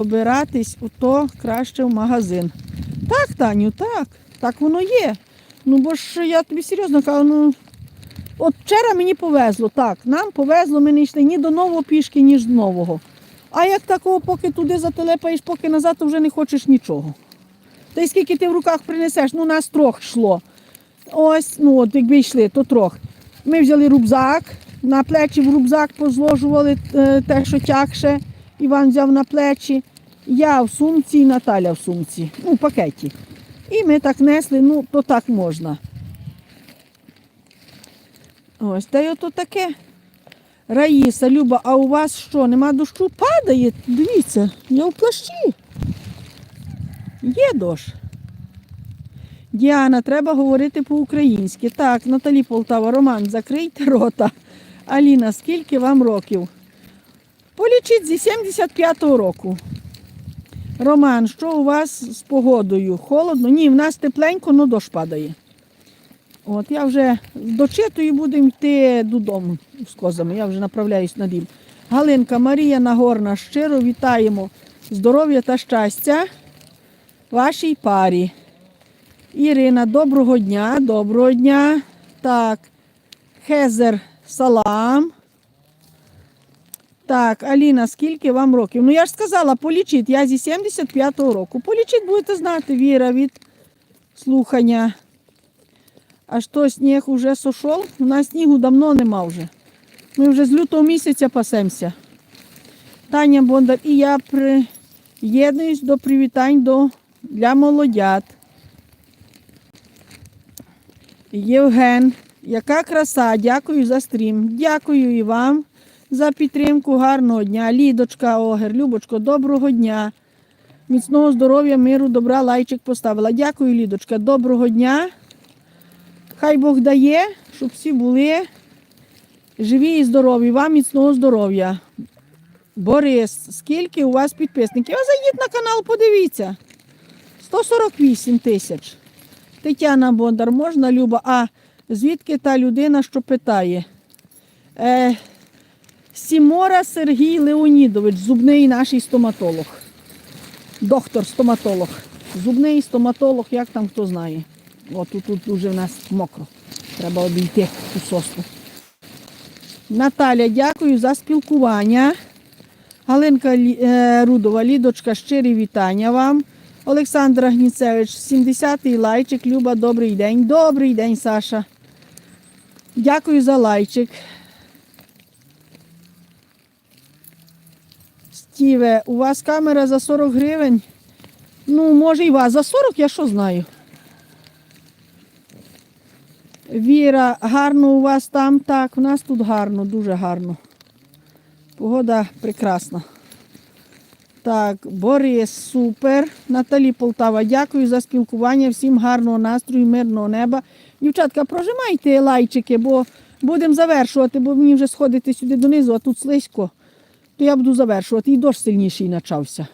обиратись, то краще в магазин. Так, Таню, так, так воно є. Ну бо ж я тобі серйозно кажу, ну от вчора мені повезло, так, нам повезло, ми не йшли ні до нового пішки, ні до нового. А як такого, поки туди зателепаєш, поки назад, то вже не хочеш нічого. Та й скільки ти в руках принесеш, ну нас трьох йшло. Ось, ну от якби йшли, то трьох. Ми взяли рюкзак, на плечі в рюкзак позложували е, те, що тягше. Іван взяв на плечі, я в сумці і Наталя в сумці, ну, в пакеті. І ми так несли, ну, то так можна. Ось, та й ото таке. Раїса, Люба, а у вас що, нема дощу? Падає? Дивіться, я в плащі. Є дощ. Діана, треба говорити по-українськи. Так, Наталі Полтава, Роман, закрийте рота. Аліна, скільки вам років? Полічіть зі 75-го року. Роман, що у вас з погодою? Холодно? Ні, в нас тепленько, але дощ падає. От я вже дочитую будемо йти додому з козами. Я вже направляюсь на дім. Галинка Марія Нагорна, щиро вітаємо здоров'я та щастя вашій парі. Ірина, доброго дня, доброго дня. Так, Хезер, салам. Так, Аліна, скільки вам років? Ну я ж сказала, полічіть, я зі 75-го року. Полічіть, будете знати, Віра від слухання. А що, сніг уже сошов? У нас снігу давно нема вже. Ми вже з лютого місяця пасемося. Таня Бондар і я приєднуюсь до привітань до, для молодят. Євген, яка краса, дякую за стрім. Дякую і вам за підтримку. Гарного дня. Лідочка Огер, Любочко, доброго дня. Міцного здоров'я, миру, добра, лайчик поставила. Дякую, Лідочка. Доброго дня. Хай Бог дає, щоб всі були живі і здорові. Вам міцного здоров'я. Борис, скільки у вас підписників? А зайдіть на канал, подивіться. 148 тисяч. Тетяна Бондар, можна, Люба? А звідки та людина, що питає? Е, Сімора Сергій Леонідович, зубний наш стоматолог. Доктор стоматолог. Зубний стоматолог, як там хто знає. О, тут, тут дуже в нас мокро. Треба обійти ту сосну. Наталя, дякую за спілкування. Галинка е, Рудова, Лідочка, щирі вітання вам. Олександра Гніцевич, 70-й лайчик. Люба, добрий день. Добрий день, Саша. Дякую за лайчик. Стіве, у вас камера за 40 гривень. Ну, може і вас. За 40 я що знаю. Віра, гарно у вас там? Так, у нас тут гарно, дуже гарно. Погода прекрасна. Так, Борис, супер. Наталі Полтава, дякую за спілкування. Всім гарного настрою, мирного неба. Дівчатка, прожимайте лайчики, бо будемо завершувати, бо мені вже сходити сюди донизу, а тут слизько. То я буду завершувати. І дощ сильніший почався.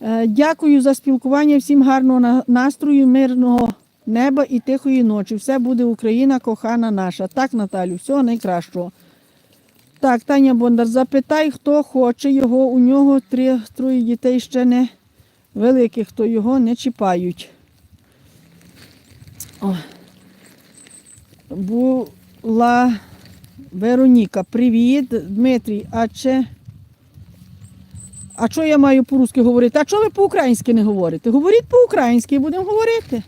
Е, Дякую за спілкування. Всім гарного настрою, мирного неба і тихої ночі. Все буде Україна, кохана наша. Так, Наталю, всього найкращого. Так, Таня Бондар, запитай, хто хоче його. У нього три, троє дітей ще не великих, то його не чіпають. О. Була Вероніка, привіт. Дмитрій, а чи. А що я маю по-русски говорити? А чого ви по-українськи не говорите? Говоріть по-українськи, будемо говорити.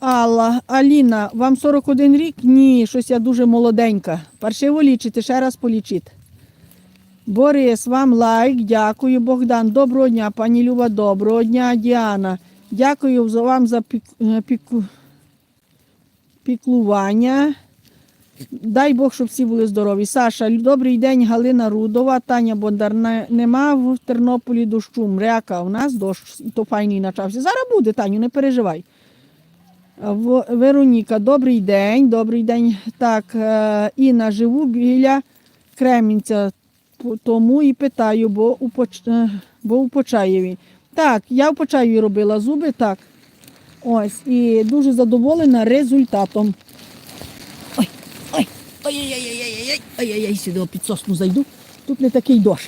Алла, Аліна, вам 41 рік? Ні, щось я дуже молоденька. Паршиво лічите, ще раз полічіть. Борис, вам лайк, дякую, Богдан. Доброго дня, пані Люба, доброго дня, Діана. Дякую вам за пік, е, піку, піклування. Дай Бог, щоб всі були здорові. Саша, добрий день, Галина Рудова, Таня Бондар. Нема в Тернополі дощу. Мряка, у нас дощ, і то файний почався. Зараз буде, Таню, не переживай. Вероніка, добрий день, добрий день. Так, е, Інна, живу біля Кремінця, тому і питаю, бо у, Поч... е, бо у Почаєві. Так, я в Почаєві робила зуби, так. Ось, і дуже задоволена результатом. Ой-ой-ой, ой-ой-ой, ой-ой-ой, сюди під сосну зайду. Тут не такий дощ.